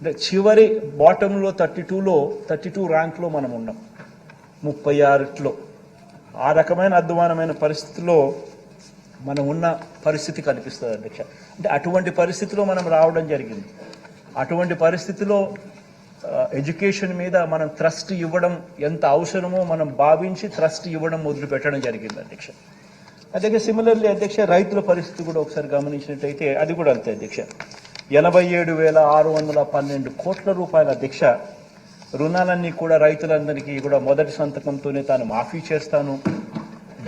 అంటే చివరి బాటంలో థర్టీ టూలో థర్టీ టూ ర్యాంక్లో మనం ఉన్నాం. ముప్పై ఆరులో. ఆ రకమైన అధ్వానమైన పరిస్థితిలో మనం ఉన్న పరిస్థితి కనిపిస్తుంది అధ్యక్ష. అంటే అటువంటి పరిస్థితిలో మనం రావడం జరిగింది. అటువంటి పరిస్థితిలో ఎడ్యుకేషన్ మీద మనం ట్రస్ట్ ఇవ్వడం ఎంత అవసరమో మనం భావించి ట్రస్ట్ ఇవ్వడం మొదలు పెట్టడం జరిగింది అధ్యక్ష. అదే సిమిలర్లీ అధ్యక్ష రైతుల పరిస్థితి కూడా ఒకసారి గమనించినట్టయితే అది కూడా అంతే అధ్యక్ష. ఎనభై ఏడు వేల ఆరు వందల పన్నెండు కోట్ల రూపాయల దీక్ష రుణాలన్నీ కూడా రైతులందరికీ కూడా మొదటి సంతకంతోనే తాను మాఫీ చేస్తాను.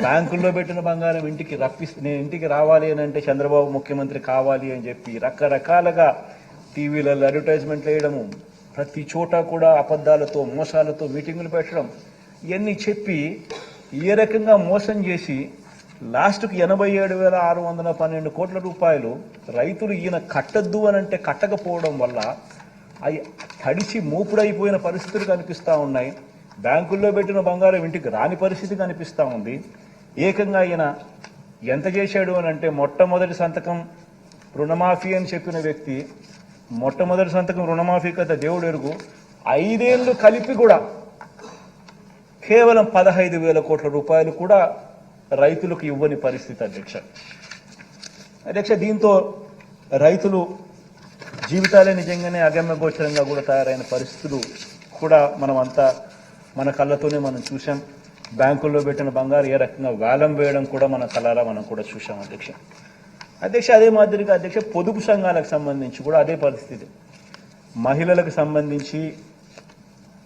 బ్యాంకుల్లో పెట్టిన బంగారం ఇంటికి రప్పి నేను ఇంటికి రావాలి అని అంటే చంద్రబాబు ముఖ్యమంత్రి కావాలి అని చెప్పి రకరకాలుగా టీవీలలో అడ్వర్టైజ్మెంట్లు వేయడము ప్రతి చోట కూడా అబద్ధాలతో మోసాలతో మీటింగులు పెట్టడం ఇవన్నీ చెప్పి ఏ రకంగా మోసం చేసి లాస్ట్కి ఎనభై ఏడు వేల ఆరు వందల పన్నెండు కోట్ల రూపాయలు రైతులు ఈయన కట్టద్దు అని అంటే కట్టకపోవడం వల్ల అవి తడిచి మూపుడైపోయిన పరిస్థితులు కనిపిస్తూ ఉన్నాయి. బ్యాంకుల్లో పెట్టిన బంగారం ఇంటికి రాని పరిస్థితి కనిపిస్తూ ఉంది. ఏకంగా ఈయన ఎంత చేశాడు అని అంటే మొట్టమొదటి సంతకం రుణమాఫీ అని చెప్పిన వ్యక్తి మొట్టమొదటి సంతకం రుణమాఫీ కథ దేవుడు ఎరుగు. ఐదేళ్ళు కలిపి కూడా కేవలం పదహైదు వేల కోట్ల రూపాయలు కూడా రైతులకు ఇవ్వని పరిస్థితి అధ్యక్ష. అధ్యక్ష దీంతో రైతులు జీవితాలే నిజంగానే అగమ్య గోచరంగా కూడా తయారైన పరిస్థితులు కూడా మనం అంతా మన కళ్ళతోనే మనం చూసాం బ్యాంకుల్లో పెట్టిన బంగారు ఏ రకంగా వేలం వేయడం కూడా మన కళ్ళారా మనం కూడా చూసాం అధ్యక్ష. అధ్యక్ష అదే మాదిరిగా అధ్యక్ష పొదుపు సంఘాలకు సంబంధించి కూడా అదే పరిస్థితి. మహిళలకు సంబంధించి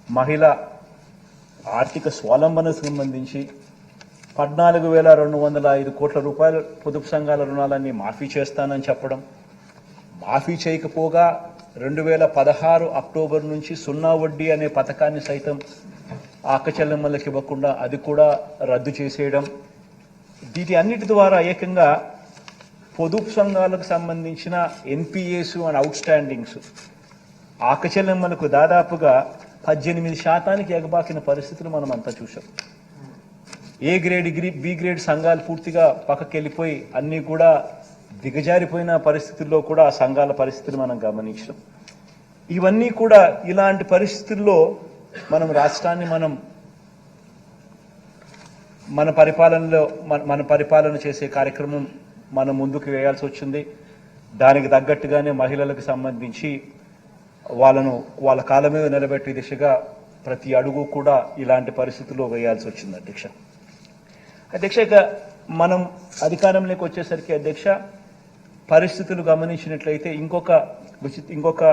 మహిళ ఆర్థిక స్వావలంబనకు సంబంధించి పద్నాలుగు వేల రెండు వందల ఐదు కోట్ల రూపాయల పొదుపు సంఘాల రుణాలన్నీ మాఫీ చేస్తానని చెప్పడం మాఫీ చేయకపోగా రెండు వేల పదహారు అక్టోబర్ నుంచి సున్నా వడ్డీ అనే పథకాన్ని సైతం ఆకచల్లెమ్మలకి ఇవ్వకుండా అది కూడా రద్దు చేసేయడం వీటి అన్నిటి ద్వారా ఏకంగా పొదుపు సంఘాలకు సంబంధించిన ఎన్పిఏస్ అండ్ అవుట్ స్టాండింగ్స్ ఆకచల్లెమ్మలకు దాదాపుగా పద్దెనిమిది శాతానికి ఎగబాకిన పరిస్థితులు మనం అంతా చూసాం ఏ గ్రేడ్ బి గ్రేడ్ సంఘాలు పూర్తిగా పక్కకి వెళ్ళిపోయి అన్నీ కూడా దిగజారిపోయిన పరిస్థితుల్లో కూడా ఆ సంఘాల పరిస్థితులు మనం గమనించడం ఇవన్నీ కూడా ఇలాంటి పరిస్థితుల్లో మనం రాష్ట్రాన్ని మనం మన పరిపాలనలో మన మన పరిపాలన చేసే కార్యక్రమం మనం ముందుకు వేయాల్సి వచ్చింది. దానికి తగ్గట్టుగానే మహిళలకు సంబంధించి వాళ్ళను వాళ్ళ కాలం మీద నిలబెట్టే దిశగా ప్రతి అడుగు కూడా ఇలాంటి పరిస్థితుల్లో వేయాల్సి వచ్చింది అధ్యక్ష. అధ్యక్ష ఇక మనం అధికారంలోకి వచ్చేసరికి అధ్యక్ష పరిస్థితులు గమనించినట్లయితే ఇంకొక విచిత్ర ఇంకొక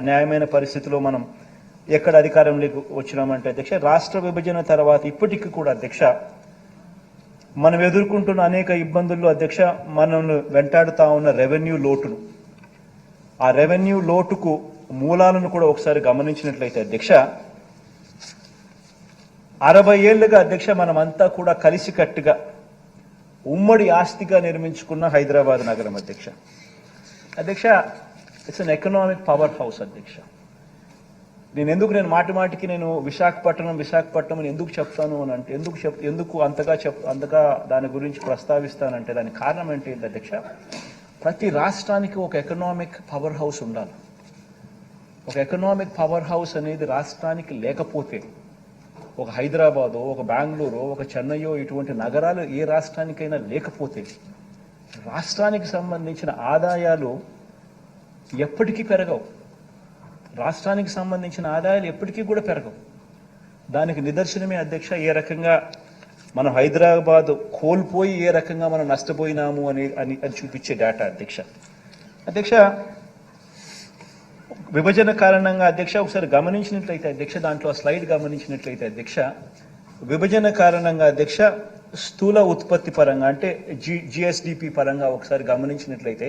న్యాయమైన పరిస్థితిలో మనం ఎక్కడ అధికారంలోకి వచ్చినామంటే అధ్యక్ష రాష్ట్ర విభజన తర్వాత ఇప్పటికీ కూడా అధ్యక్ష మనం ఎదుర్కొంటున్న అనేక ఇబ్బందుల్లో అధ్యక్ష మనల్ని వెంటాడుతా ఉన్న రెవెన్యూ లోటును. ఆ రెవెన్యూ లోటుకు మూలాలను కూడా ఒకసారి గమనించినట్లయితే అధ్యక్ష అరవై ఏళ్ళుగా అధ్యక్ష మనమంతా కూడా కలిసికట్టుగా ఉమ్మడి ఆస్తిగా నిర్మించుకున్న హైదరాబాద్ నగరం అధ్యక్ష. అధ్యక్ష it's an economic power house అధ్యక్ష. నేను ఎందుకు నేను మాటి మాటికి నేను విశాఖపట్నం విశాఖపట్నం అని ఎందుకు చెప్తాను అని అంటే ఎందుకు చెప్ ఎందుకు అంతగా చెప్ అంతగా దాని గురించి ప్రస్తావిస్తానంటే దానికి కారణం ఏంటి అధ్యక్ష? ప్రతి రాష్ట్రానికి ఒక ఎకనామిక్ పవర్ హౌస్ ఉండాలి. ఒక ఎకనామిక్ పవర్ హౌస్ అనేది రాష్ట్రానికి లేకపోతే ఒక హైదరాబాదు ఒక బెంగళూరు ఒక చెన్నయో ఇటువంటి నగరాలు ఏ రాష్ట్రానికైనా లేకపోతే రాష్ట్రానికి సంబంధించిన ఆదాయాలు ఎప్పటికీ పెరగవు. రాష్ట్రానికి సంబంధించిన ఆదాయాలు ఎప్పటికీ కూడా పెరగవు. దానికి నిదర్శనమే అధ్యక్ష ఏ రకంగా మనం హైదరాబాద్ కోల్పోయి ఏ రకంగా మనం నష్టపోయినాము అని అని అని చూపించే డేటా అధ్యక్ష. అధ్యక్ష విభజన కారణంగా అధ్యక్ష ఒకసారి గమనించినట్లయితే అధ్యక్ష దాంట్లో స్లైడ్ గమనించినట్లయితే అధ్యక్ష విభజన కారణంగా అధ్యక్ష స్థూల ఉత్పత్తి పరంగా అంటే జి జిఎస్డిపి పరంగా ఒకసారి గమనించినట్లయితే